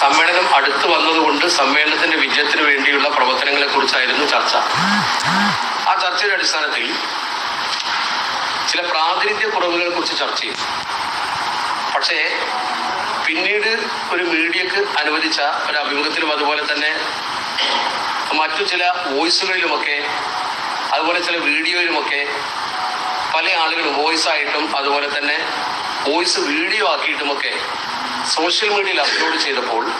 സമ്മേളനം അടുത്തു വന്നതുകൊണ്ട് സമ്മേളനത്തിന്റെ വിജയത്തിന് വേണ്ടിയുള്ള പ്രവർത്തനങ്ങളെ കുറിച്ചായിരുന്നു ചർച്ച. ആ ചർച്ചയുടെ അടിസ്ഥാനത്തിൽ ചില പ്രാതിനിധ്യ കുറവുകളെ കുറിച്ച് ചർച്ച ചെയ്തു. പക്ഷേ പിന്നീട് ഒരു മീഡിയക്ക് അനുവദിച്ച ഒരു അഭിമുഖത്തിലും അതുപോലെ തന്നെ മറ്റു ചില വോയിസുകളിലുമൊക്കെ അതുപോലെ ചില വീഡിയോയിലുമൊക്കെ പല ആളുകളും വോയിസ് ആയിട്ടും അതുപോലെ തന്നെ വോയിസ് വീഡിയോ ആക്കിയിട്ടുമൊക്കെ സോഷ്യൽ മീഡിയയിൽ അപ്ലോഡ് ചെയ്തപ്പോൾ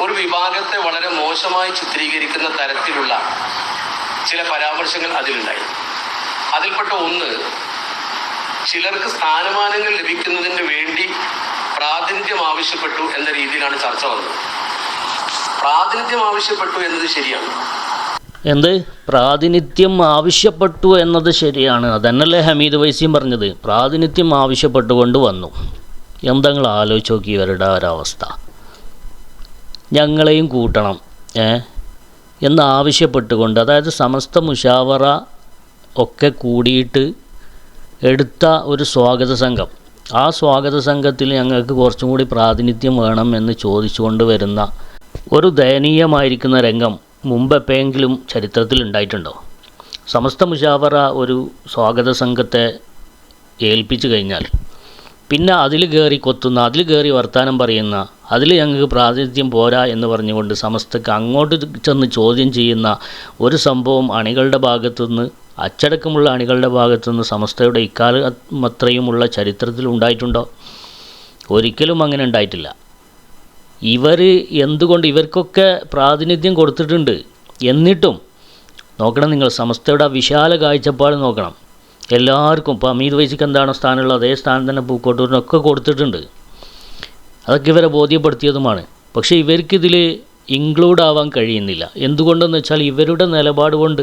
ഒരു വിഭാഗത്തെ വളരെ മോശമായി ചിത്രീകരിക്കുന്ന തരത്തിലുള്ള ചില പരാമർശങ്ങൾ അതിലുണ്ടായി. അതിൽപ്പെട്ട ഒന്ന് ചിലർക്ക് സ്ഥാനമാനങ്ങൾ ലഭിക്കുന്നതിന് വേണ്ടി പ്രാതിനിധ്യം ആവശ്യപ്പെട്ടു എന്ന രീതിയിലാണ് ചർച്ച വന്നത്. പ്രാതിനിധ്യം ആവശ്യപ്പെട്ടു എന്നത് ശരിയാണ്. എന്ത്? പ്രാതിനിധ്യം ആവശ്യപ്പെട്ടു എന്നത് ശരിയാണ്. അതന്നല്ലേ ഹമീദ് വൈസിയും പറഞ്ഞത്. പ്രാതിനിധ്യം ആവശ്യപ്പെട്ടുകൊണ്ട് വന്നു. എന്തെങ്കിലും ആലോചിച്ച് നോക്കി ഇവരുടെ ഒരവസ്ഥ. ഞങ്ങളെയും കൂട്ടണം ഏ? എന്നാവശ്യപ്പെട്ടുകൊണ്ട് അതായത് സമസ്ത മുഷാവറ ഒക്കെ കൂടിയിട്ട് എടുത്ത ഒരു സ്വാഗത സംഘം. ആ സ്വാഗത സംഘത്തിൽ ഞങ്ങൾക്ക് കുറച്ചും കൂടി പ്രാതിനിധ്യം വേണം എന്ന് ചോദിച്ചുകൊണ്ട് വരുന്ന ഒരു ദയനീയമായിരിക്കുന്ന രംഗം മുമ്പെപ്പോഴെങ്കിലും ചരിത്രത്തിൽ ഉണ്ടായിട്ടുണ്ടോ? സമസ്ത മുഷാവറ ഒരു സ്വാഗത സംഘത്തെ ഏൽപ്പിച്ചു കഴിഞ്ഞാൽ പിന്നെ അതിൽ കയറി കൊത്തുന്ന അതിൽ കയറി വർത്തമാനം പറയുന്ന അതിൽ ഞങ്ങൾക്ക് പ്രാതിനിധ്യം പോരാ എന്ന് പറഞ്ഞുകൊണ്ട് സമസ്തക്ക് അങ്ങോട്ട് ചെന്ന് ചോദ്യം ചെയ്യുന്ന ഒരു സംഭവം അണികളുടെ ഭാഗത്തുനിന്ന് അച്ചടക്കമുള്ള അണികളുടെ ഭാഗത്തുനിന്ന് സമസ്തയുടെ ഇക്കാലം അത്രയുമുള്ള ചരിത്രത്തിൽ ഉണ്ടായിട്ടുണ്ടോ? ഒരിക്കലും അങ്ങനെ ഉണ്ടായിട്ടില്ല. ഇവർ എന്തുകൊണ്ട് ഇവർക്കൊക്കെ പ്രാതിനിധ്യം കൊടുത്തിട്ടുണ്ട്? എന്നിട്ടും നോക്കണം നിങ്ങൾ സമസ്തയുടെ വിശാല കാഴ്ചപ്പാട് നോക്കണം. എല്ലാവർക്കും ഇപ്പോൾ അമീത് വൈസിക്ക് എന്താണോ സ്ഥാനമുള്ളത് അതേ സ്ഥാനം തന്നെ പൂക്കോട്ടൂരിനൊക്കെ കൊടുത്തിട്ടുണ്ട്. അതൊക്കെ ഇവരെ ബോധ്യപ്പെടുത്തിയതുമാണ്. പക്ഷേ ഇവർക്കിതിൽ ഇൻക്ലൂഡ് ആവാൻ കഴിയുന്നില്ല. എന്തുകൊണ്ടെന്ന് വെച്ചാൽ ഇവരുടെ നിലപാട് കൊണ്ട്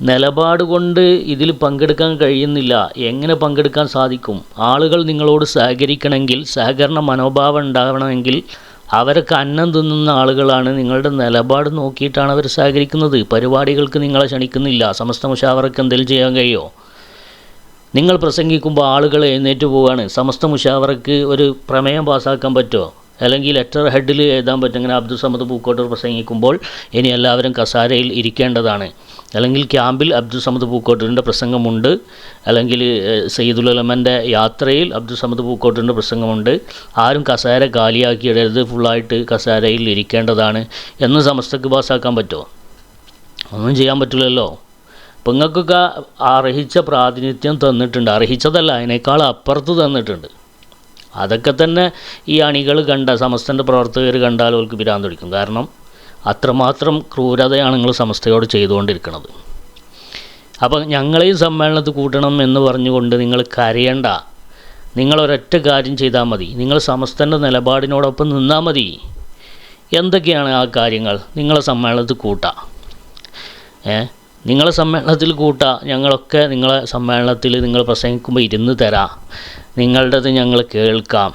നിലപാട് കൊണ്ട് ഇതിൽ പങ്കെടുക്കാൻ കഴിയുന്നില്ല. എങ്ങനെ പങ്കെടുക്കാൻ സാധിക്കും? ആളുകൾ നിങ്ങളോട് സഹകരിക്കണമെങ്കിൽ സഹകരണ മനോഭാവം ഉണ്ടാവണമെങ്കിൽ അവരൊക്കെ അന്നം തിന്നുന്ന ആളുകളാണ്. നിങ്ങളുടെ നിലപാട് നോക്കിയിട്ടാണ് അവർ സഹകരിക്കുന്നത്. പരിപാടികൾക്ക് നിങ്ങളെ ക്ഷണിക്കുന്നില്ല. സമസ്ത മുഷാവറക്ക് എന്തെങ്കിലും ചെയ്യാൻ കഴിയുമോ? നിങ്ങൾ പ്രസംഗിക്കുമ്പോൾ ആളുകൾ എഴുന്നേറ്റ് പോവുകയാണ്. സമസ്ത മുഷാവറക്ക് ഒരു പ്രമേയം പാസ്സാക്കാൻ പറ്റുമോ? അല്ലെങ്കിൽ ലെറ്റർ ഹെഡിൽ എഴുതാൻ പറ്റും ഇങ്ങനെ അബ്ദുൾ സമദ് പൂക്കോട്ടൂർ പ്രസംഗിക്കുമ്പോൾ ഇനി എല്ലാവരും കസാരയിൽ ഇരിക്കേണ്ടതാണ്. അല്ലെങ്കിൽ ക്യാമ്പിൽ അബ്ദുൾ സമദ് പൂക്കോട്ടൂരിന്റെ പ്രസംഗമുണ്ട്. അല്ലെങ്കിൽ സയ്യിദുലമന്റെ യാത്രയിൽ അബ്ദുൾ സമദ് പൂക്കോട്ടൂരിന്റെ പ്രസംഗമുണ്ട്. ആരും കസാര കാലിയാക്കി ഇടരുത് ഫുള്ളായിട്ട് കസാരയിൽ ഇരിക്കേണ്ടതാണ്. എന്ന് സമസ്തക്ക് പാസ്സാക്കാൻ പറ്റുമോ? ഒന്നും ചെയ്യാൻ പറ്റില്ലല്ലോ അപ്പം നിങ്ങൾക്കൊക്കെ അർഹിച്ച പ്രാതിനിധ്യം തന്നിട്ടുണ്ട്. അർഹിച്ചതല്ല അതിനേക്കാൾ അപ്പുറത്ത് തന്നിട്ടുണ്ട്. അതൊക്കെ തന്നെ ഈ അണികൾ കണ്ട സമസ്തന്റെ പ്രവർത്തകർ കണ്ടാൽ അവർക്ക് ഭ്രാന്ത് കാരണം അത്രമാത്രം ക്രൂരതയാണ് നിങ്ങൾ സമസ്തയോട് ചെയ്തുകൊണ്ടിരിക്കുന്നത് അപ്പം ഞങ്ങളെയും സമ്മേളനത്തിൽ കൂട്ടണം എന്ന് പറഞ്ഞുകൊണ്ട് നിങ്ങൾ കരയണ്ട. നിങ്ങളൊരൊറ്റ കാര്യം ചെയ്താൽ മതി. നിങ്ങൾ സമസ്തന്റെ നിലപാടിനോടൊപ്പം നിന്നാൽ മതി. എന്തൊക്കെയാണ് ആ കാര്യങ്ങൾ? നിങ്ങളെ സമ്മേളനത്തിൽ കൂട്ടാം. ഏ? നിങ്ങളെ സമ്മേളനത്തിൽ കൂട്ടാം. ഞങ്ങളൊക്കെ നിങ്ങളെ സമ്മേളനത്തിൽ നിങ്ങൾ പ്രസംഗിക്കുമ്പോൾ ഇരുന്ന് തരാം. നിങ്ങളുടേത് ഞങ്ങൾ കേൾക്കാം.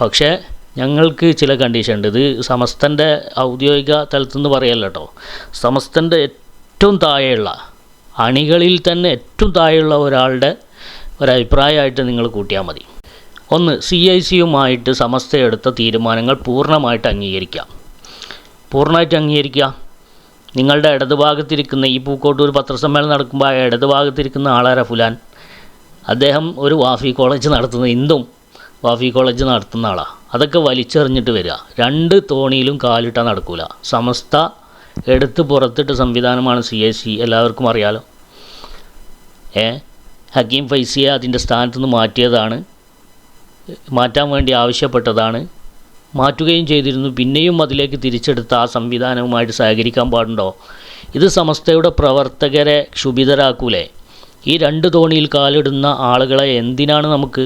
പക്ഷേ ഞങ്ങൾക്ക് ചില കണ്ടീഷൻ ഉണ്ട്. ഇത് സമസ്തന്റെ ഔദ്യോഗിക തലത്തുനിന്ന് പറയല്ല കേട്ടോ സമസ്തന്റെ ഏറ്റവും താഴെയുള്ള അണികളിൽ തന്നെ ഏറ്റവും താഴെയുള്ള ഒരാളുടെ ഒരഭിപ്രായമായിട്ട് നിങ്ങൾ കൂട്ടിയാൽ മതി. ഒന്ന് സി ഐ സിയുമായിട്ട് സമസ്ത എടുത്ത തീരുമാനങ്ങൾ പൂർണമായിട്ട് അംഗീകരിക്കാം പൂർണമായിട്ട് അംഗീകരിക്കുക. നിങ്ങളുടെ ഇടതുഭാഗത്തിരിക്കുന്ന ഈ പൂക്കോട്ടൂർ പത്രസമ്മേളനം നടക്കുമ്പോൾ ആ ഇടതുഭാഗത്തിരിക്കുന്ന ആളാര ഫുലാൻ? അദ്ദേഹം ഒരു വാഫി കോളേജ് നടത്തുന്ന ഇന്ദും വാഫി കോളേജ് നടത്തുന്ന ആളാണ് അതൊക്കെ വലിച്ചെറിഞ്ഞിട്ട് വരിക. രണ്ട് തോണിയിലും കാലിട്ടാൽ നടക്കൂല. സമസ്ത എടുത്ത് പുറത്തിട്ട സംവിധാനമാണ് സി എസ് സി. എല്ലാവർക്കും അറിയാലോ. ഏ? ഹക്കീം ഫൈസിയെ അതിന്റെ സ്ഥാനത്ത് നിന്ന് മാറ്റിയതാണ്. മാറ്റാൻ വേണ്ടി ആവശ്യപ്പെട്ടതാണ്. മാറ്റുകയും ചെയ്തിരുന്നു. പിന്നെയും അതിലേക്ക് തിരിച്ചെടുത്ത ആ സംവിധാനവുമായിട്ട് സഹകരിക്കാൻ പാടുണ്ടോ? ഇത് സമസ്തയുടെ പ്രവർത്തകരെ ക്ഷുഭിതരാക്കൂലേ? ഈ രണ്ട് തോണിയിൽ കാലിടുന്ന ആളുകളെ എന്തിനാണ് നമുക്ക്?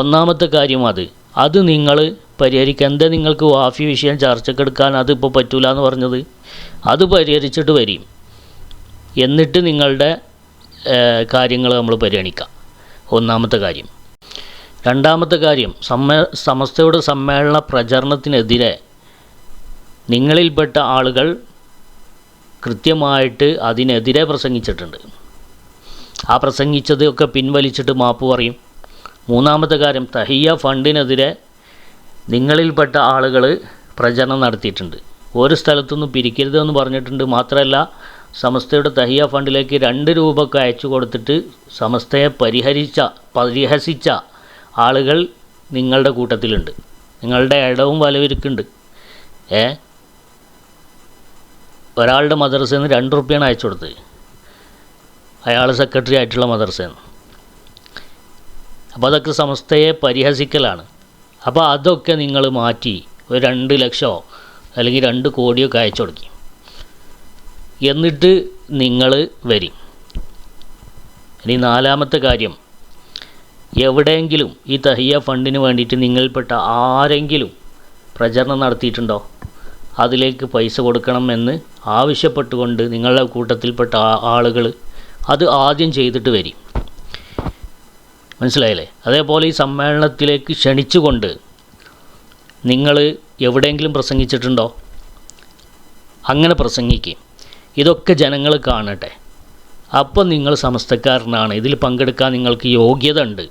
ഒന്നാമത്തെ കാര്യം അത്. അത് നിങ്ങൾ പരിഹരിക്കുക എന്താ നിങ്ങൾക്ക് വാഫി വിഷയം ചർച്ചക്കെടുക്കാൻ അതിപ്പോൾ പറ്റൂല എന്ന് പറഞ്ഞത്? അത് പരിഹരിച്ചിട്ട് വരും എന്നിട്ട് നിങ്ങളുടെ കാര്യങ്ങൾ നമ്മൾ പരിഗണിക്കാം. ഒന്നാമത്തെ കാര്യം. രണ്ടാമത്തെ കാര്യം സമ്മേ സമസ്തയുടെ സമ്മേളന പ്രചരണത്തിനെതിരെ നിങ്ങളിൽപ്പെട്ട ആളുകൾ കൃത്യമായിട്ട് അതിനെതിരെ പ്രസംഗിച്ചിട്ടുണ്ട്. ആ പ്രസംഗിച്ചതൊക്കെ പിൻവലിച്ചിട്ട് മാപ്പ് പറയും. മൂന്നാമത്തെ കാര്യം തഹിയ ഫണ്ടിനെതിരെ നിങ്ങളിൽപ്പെട്ട ആളുകൾ പ്രചരണം നടത്തിയിട്ടുണ്ട്. ഒരു സ്ഥലത്തുനിന്നും പിരിക്കരുതെന്ന് പറഞ്ഞിട്ടുണ്ട്. മാത്രമല്ല സമസ്തയുടെ തഹിയ ഫണ്ടിലേക്ക് രണ്ട് രൂപയൊക്കെ അയച്ചു കൊടുത്തിട്ട് സമസ്തയെ പരിഹരിച്ച പരിഹസിച്ച ആളുകൾ നിങ്ങളുടെ കൂട്ടത്തിലുണ്ട്. നിങ്ങളുടെ ഇടവും വലവിരിക്കുന്നുണ്ട് ഏ? ഒരാളുടെ മദ്രസയിൽ നിന്ന് രണ്ട് റുപ്യാണ് അയച്ചു കൊടുത്തത്. അയാൾ സെക്രട്ടറി ആയിട്ടുള്ള മദർസയാണ്. അപ്പോൾ അതൊക്കെ സംസ്ഥയെ പരിഹസിക്കലാണ്. അപ്പോൾ അതൊക്കെ നിങ്ങൾ മാറ്റി ഒരു രണ്ട് ലക്ഷമോ അല്ലെങ്കിൽ രണ്ട് കോടിയോ അയച്ചു കൊടുക്കി. എന്നിട്ട് നിങ്ങൾ വരും. ഇനി നാലാമത്തെ കാര്യം. എവിടെയെങ്കിലും ഈ തഹിയ ഫണ്ടിന് വേണ്ടിയിട്ട് നിങ്ങളിൽപ്പെട്ട ആരെങ്കിലും പ്രചരണം നടത്തിയിട്ടുണ്ടോ? അതിലേക്ക് പൈസ കൊടുക്കണമെന്ന് ആവശ്യപ്പെട്ടുകൊണ്ട് നിങ്ങളുടെ കൂട്ടത്തിൽപ്പെട്ട ആളുകൾ അത് ആദ്യം ചെയ്തിട്ട് വരും. മനസ്സിലായില്ലേ? അതേപോലെ ഈ സമ്മേളനത്തിലേക്ക് ക്ഷണിച്ചുകൊണ്ട് നിങ്ങൾ എവിടെയെങ്കിലും പ്രസംഗിച്ചിട്ടുണ്ടോ? അങ്ങനെ പ്രസംഗിക്കും. ഇതൊക്കെ ജനങ്ങൾ കാണട്ടെ. അപ്പം നിങ്ങൾ സമസ്തക്കാരനാണ്. ഇതിൽ പങ്കെടുക്കാൻ നിങ്ങൾക്ക് യോഗ്യത ഉണ്ട്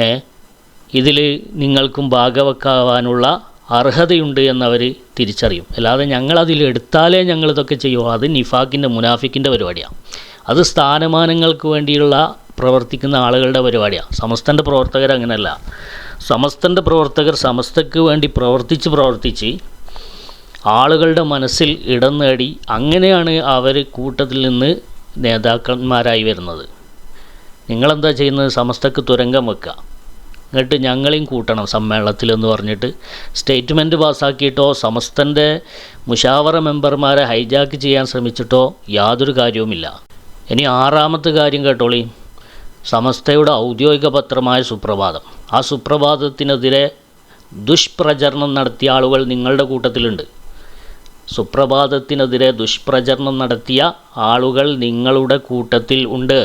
ഏ? ഇതിൽ നിങ്ങൾക്കും ഭാഗവെക്കാവാനുള്ള അർഹതയുണ്ട് എന്നവർ തിരിച്ചറിയും. അല്ലാതെ ഞങ്ങളതിൽ എടുത്താലേ ഞങ്ങളിതൊക്കെ ചെയ്യുമോ അത് നിഫാക്കിന്റെ മുനാഫിക്കിന്റെ പരിപാടിയാണ്. അത് സ്ഥാനമാനങ്ങൾക്ക് വേണ്ടിയുള്ള പ്രവർത്തിക്കുന്ന ആളുകളുടെ പരിപാടിയാണ്. സമസ്തന്റെ പ്രവർത്തകർ അങ്ങനെയല്ല. സമസ്തന്റെ പ്രവർത്തകർ സമസ്തയ്ക്ക് വേണ്ടി പ്രവർത്തിച്ച് പ്രവർത്തിച്ച് ആളുകളുടെ മനസ്സിൽ ഇടം നേടി അങ്ങനെയാണ് അവർ കൂട്ടത്തിൽ നിന്ന് നേതാക്കന്മാരായി വരുന്നത്. നിങ്ങളെന്താ ചെയ്യുന്നത്? സമസ്തക്ക് തുരങ്കം വെക്കുക. എന്നിട്ട് ഞങ്ങളെയും കൂട്ടണം സമ്മേളനത്തിലെന്ന് പറഞ്ഞിട്ട്. സ്റ്റേറ്റ്മെന്റ് പാസ്സാക്കിയിട്ടോ സമസ്തന്റെ മുഷാവറ മെമ്പർമാരെ ഹൈജാക്ക് ചെയ്യാൻ ശ്രമിച്ചിട്ടോ യാതൊരു കാര്യവുമില്ല. ഇനി ആറാമത്തെ കാര്യം കേട്ടോളി. സമസ്തയുടെ ഔദ്യോഗിക പത്രമായ സുപ്രഭാതം. ആ സുപ്രഭാതത്തിനെതിരെ ദുഷ്പ്രചരണം നടത്തിയ ആളുകൾ നിങ്ങളുടെ കൂട്ടത്തിലുണ്ട്. സുപ്രഭാതത്തിനെതിരെ ദുഷ്പ്രചരണം നടത്തിയ ആളുകൾ നിങ്ങളുടെ കൂട്ടത്തിൽ ഉണ്ട്.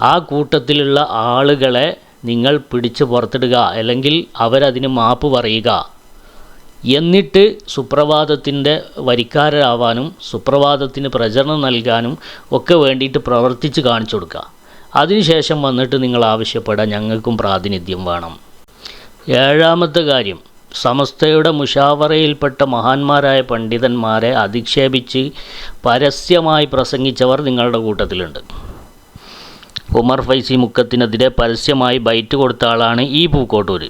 ആ കൂട്ടത്തിലുള്ള ആളുകളെ നിങ്ങൾ പിടിച്ച് പുറത്തിടുക അല്ലെങ്കിൽ അവരതിന് മാപ്പ് പറയുക. എന്നിട്ട് സുപ്രഭാതത്തിന്റെ വരിക്കാരാവാനും സുപ്രഭാതത്തിന് പ്രചരണം നൽകാനും ഒക്കെ വേണ്ടിയിട്ട് പ്രവർത്തിച്ച് കാണിച്ചു കൊടുക്കുക. അതിനുശേഷം വന്നിട്ട് നിങ്ങൾ ആവശ്യപ്പെടാൻ ഞങ്ങൾക്കും പ്രാതിനിധ്യം വേണം. ഏഴാമത്തെ കാര്യം സമസ്തയുടെ മുഷാവറയിൽപ്പെട്ട മഹാന്മാരായ പണ്ഡിതന്മാരെ അധിക്ഷേപിച്ച് പരസ്യമായി പ്രസംഗിച്ചവർ നിങ്ങളുടെ കൂട്ടത്തിലുണ്ട്. ഉമർ ഫൈസി മുക്കത്തിനെതിരെ പരസ്യമായി ബൈറ്റ് കൊടുത്ത ആളാണ് ഈ പൂക്കോട്ടൂർ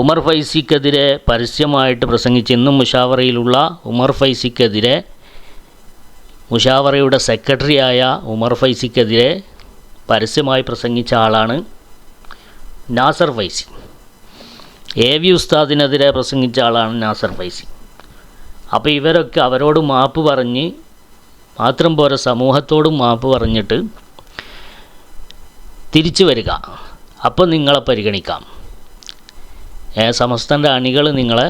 ഉമർ ഫൈസിക്കെതിരെ പരസ്യമായിട്ട് പ്രസംഗിച്ച് ഇന്നും മുഷാവറയിലുള്ള ഉമർ ഫൈസിക്കെതിരെ മുഷാവറയുടെ സെക്രട്ടറിയായ ഉമർ ഫൈസിക്കെതിരെ പരസ്യമായി പ്രസംഗിച്ച ആളാണ് നാസർ ഫൈസി. എ വി ഉസ്താദിനെതിരെ പ്രസംഗിച്ച ആളാണ് നാസർ ഫൈസി. അപ്പോൾ ഇവരൊക്കെ അവരോട് മാപ്പ് പറഞ്ഞ് മാത്രം പോരാ സമൂഹത്തോടും മാപ്പ് പറഞ്ഞിട്ട് തിരിച്ചു വരിക. അപ്പോൾ നിങ്ങളെ പരിഗണിക്കാം. സമസ്തന്റെ അണികൾ നിങ്ങളെ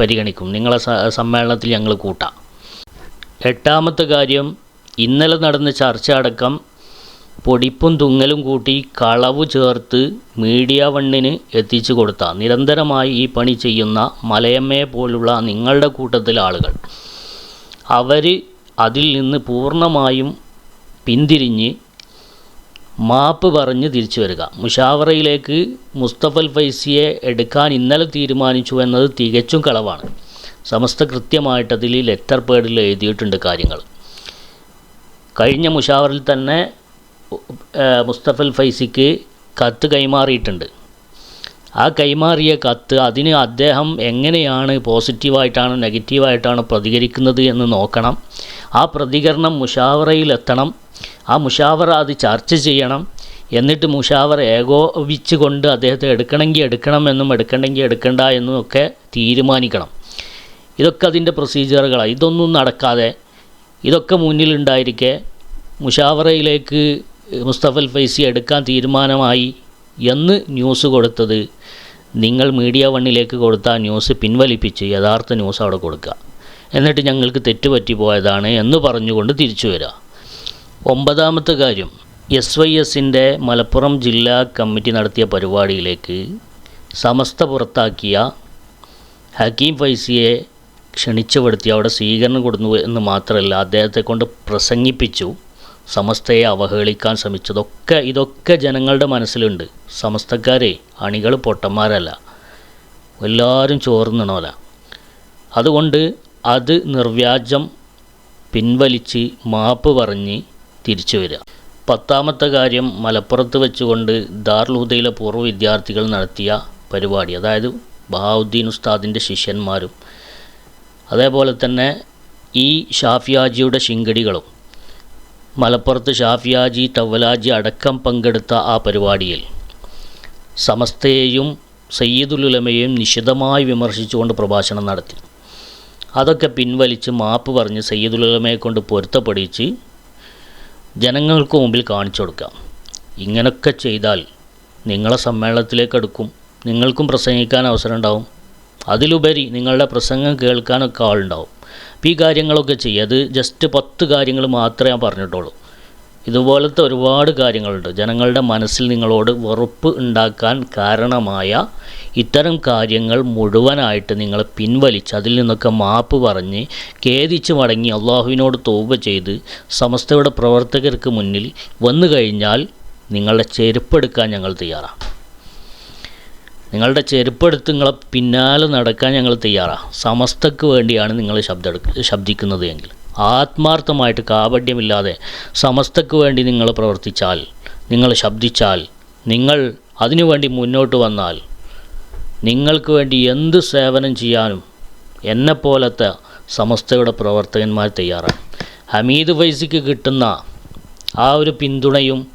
പരിഗണിക്കും. നിങ്ങളെ സമ്മേളനത്തിൽ ഞങ്ങൾ കൂട്ടാം. എട്ടാമത്തെ കാര്യം ഇന്നലെ നടന്ന ചർച്ച അടക്കം പൊടിപ്പും തുങ്ങലും കൂട്ടി കളവ് ചേർത്ത് മീഡിയ വണ്ണിന് എത്തിച്ചു കൊടുത്ത നിരന്തരമായി ഈ പണി ചെയ്യുന്ന മലയമ്മയെ പോലുള്ള നിങ്ങളുടെ കൂട്ടത്തിലെ ആളുകൾ. അവർ അതിൽ നിന്ന് പൂർണമായും പിന്തിരിഞ്ഞ് മാപ്പ് പറഞ്ഞ് തിരിച്ചു വരിക. മുഷാവറയിലേക്ക് മുസ്തഫൽ ഫൈസിയെ എടുക്കാൻ ഇന്നലെ തീരുമാനിച്ചു എന്നത് തികച്ചും കളവാണ്. സമസ്ത കൃത്യമായിട്ട് അതിൽ ലെറ്റർ പേഡിൽ എഴുതിയിട്ടുണ്ട് കാര്യങ്ങൾ. കഴിഞ്ഞ മുഷാവറിൽ തന്നെ മുസ്തഫൽ ഫൈസിക്ക് കത്ത് കൈമാറിയിട്ടുണ്ട്. ആ കൈമാറിയ കത്ത് അതിന് അദ്ദേഹം എങ്ങനെയാണ് പോസിറ്റീവായിട്ടാണോ നെഗറ്റീവായിട്ടാണോ പ്രതികരിക്കുന്നത് എന്ന് നോക്കണം. ആ പ്രതികരണം മുഷാവറയിലെത്തണം. ആ മുഷാവറ അത് ചർച്ച ചെയ്യണം. എന്നിട്ട് മുഷാവർ ഏകോപിച്ച് കൊണ്ട് അദ്ദേഹത്തെ എടുക്കണമെങ്കിൽ എടുക്കണമെന്നും എടുക്കണമെങ്കിൽ എടുക്കണ്ട എന്നും ഒക്കെ തീരുമാനിക്കണം. ഇതൊക്കെ അതിന്റെ പ്രൊസീജിയറുകളാണ് ഇതൊന്നും നടക്കാതെ ഇതൊക്കെ മുന്നിലുണ്ടായിരിക്കെ മുഷാവറയിലേക്ക് മുസ്തഫൽ ഫൈസി എടുക്കാൻ തീരുമാനമായി എന്ന് ന്യൂസ് കൊടുത്തത് നിങ്ങൾ മീഡിയ വണ്ണിലേക്ക് കൊടുത്ത ന്യൂസ് പിൻവലിപ്പിച്ച് യഥാർത്ഥ ന്യൂസ് അവിടെ കൊടുക്കുക. എന്നിട്ട് ഞങ്ങൾക്ക് തെറ്റുപറ്റി പോയതാണ് എന്ന് പറഞ്ഞുകൊണ്ട് തിരിച്ചു വരിക. ഒമ്പതാമത്തെ കാര്യം. എസ് വൈ എസിന്റെ മലപ്പുറം ജില്ലാ കമ്മിറ്റി നടത്തിയ പരിപാടിയിലേക്ക് സമസ്ത പുറത്താക്കിയ ഹക്കീം ഫൈസിയെ ക്ഷണിച്ചുപെടുത്തി അവിടെ സ്വീകരണം കൊടുന്നു എന്ന് മാത്രമല്ല അദ്ദേഹത്തെ കൊണ്ട് പ്രസംഗിപ്പിച്ചു സമസ്തയെ അവഹേളിക്കാൻ ശ്രമിച്ചതൊക്കെ ഇതൊക്കെ ജനങ്ങളുടെ മനസ്സിലുണ്ട്. സമസ്തക്കാരെ അണികൾ പൊട്ടന്മാരല്ല എല്ലാവരും ചോർന്നണോല. അതുകൊണ്ട് അത് നിർവ്യാജം പിൻവലിച്ച് മാപ്പ് പറഞ്ഞ് തിരിച്ചു വരിക. പത്താമത്തെ കാര്യം മലപ്പുറത്ത് വെച്ചുകൊണ്ട് ദാർലുദയിലെ പൂർവ വിദ്യാർത്ഥികൾ നടത്തിയ പരിപാടി. അതായത് ബഹാവുദ്ദീൻ ഉസ്താദിന്റെ ശിഷ്യന്മാരും. അതേപോലെ തന്നെ ഈ ഷാഫിയാജിയുടെ ശിങ്കടികളും. മലപ്പുറത്ത് ഷാഫിയാജി തവലാജി അടക്കം പങ്കെടുത്ത ആ പരിപാടിയിൽ സമസ്തയെയും സയ്യിദുലുലമയെയും നിശിതമായി വിമർശിച്ചുകൊണ്ട് പ്രഭാഷണം നടത്തി. അതൊക്കെ പിൻവലിച്ച് മാപ്പ് പറഞ്ഞ് സയ്യിദുലുലമയെ കൊണ്ട് പൊരുത്തപ്പെടിച്ച് ജനങ്ങൾക്ക് മുമ്പിൽ കാണിച്ചു കൊടുക്കാം. ഇങ്ങനൊക്കെ ചെയ്താൽ നിങ്ങളെ സമ്മേളനത്തിലേക്ക് എടുക്കും നിങ്ങൾക്കും പ്രസംഗിക്കാൻ അവസരം ഉണ്ടാവും അതിലുപരി നിങ്ങളുടെ പ്രസംഗം കേൾക്കാനൊക്കെ ആളുണ്ടാവും. അപ്പോൾ ഈ കാര്യങ്ങളൊക്കെ ചെയ്യുക അത് ജസ്റ്റ് പത്ത് കാര്യങ്ങൾ മാത്രമേ ഞാൻ പറഞ്ഞിട്ടുള്ളൂ. ഇതുപോലത്തെ ഒരുപാട് കാര്യങ്ങളുണ്ട്. ജനങ്ങളുടെ മനസ്സിൽ നിങ്ങളോട് വെറുപ്പ് ഉണ്ടാക്കാൻ കാരണമായ ഇത്തരം കാര്യങ്ങൾ മുഴുവനായിട്ട് നിങ്ങൾ പിൻവലിച്ച് അതിൽ നിന്നൊക്കെ മാപ്പ് പറഞ്ഞ് ഖേദിച്ച് മടങ്ങി അള്ളാഹുവിനോട് തോപ ചെയ്ത് സമസ്തയുടെ പ്രവർത്തകർക്ക് മുന്നിൽ വന്നു കഴിഞ്ഞാൽ നിങ്ങളുടെ ചെരുപ്പെടുക്കാൻ ഞങ്ങൾ തയ്യാറാണ്. നിങ്ങളുടെ ചെരുപ്പെടുത്ത് നിങ്ങളെ പിന്നാലെ നടക്കാൻ ഞങ്ങൾ തയ്യാറാണ്. സമസ്തക്ക് വേണ്ടിയാണ് നിങ്ങൾ ശബ്ദ ശബ്ദിക്കുന്നത് എങ്കിൽ. ആത്മാർത്ഥമായിട്ട് കാപഡ്യമില്ലാതെ സമസ്തക്ക് വേണ്ടി നിങ്ങൾ പ്രവർത്തിച്ചാൽ നിങ്ങൾ ശബ്ദിച്ചാൽ നിങ്ങൾ അതിനുവേണ്ടി മുന്നോട്ട് വന്നാൽ നിങ്ങൾക്ക് വേണ്ടി എന്ത് സേവനം ചെയ്യാനും എന്നെപ്പോലത്തെ സമസ്തയുടെ പ്രവർത്തകന്മാർ തയ്യാറാണ്. ഹമീദ് ഫൈസിക്ക് കിട്ടുന്ന ആ ഒരു പിന്തുണയും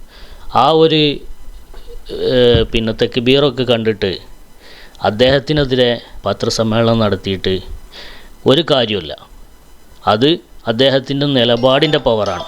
ആ ഒരു പിന്നെ തെക്കുബീറൊക്കെ കണ്ടിട്ട് അദ്ദേഹത്തിനെതിരെ പത്രസമ്മേളനം നടത്തിയിട്ട് ഒരു കാര്യമില്ല അത് അദ്ദേഹത്തിന്റെ നിലപാടിന്റെ പവറാണ്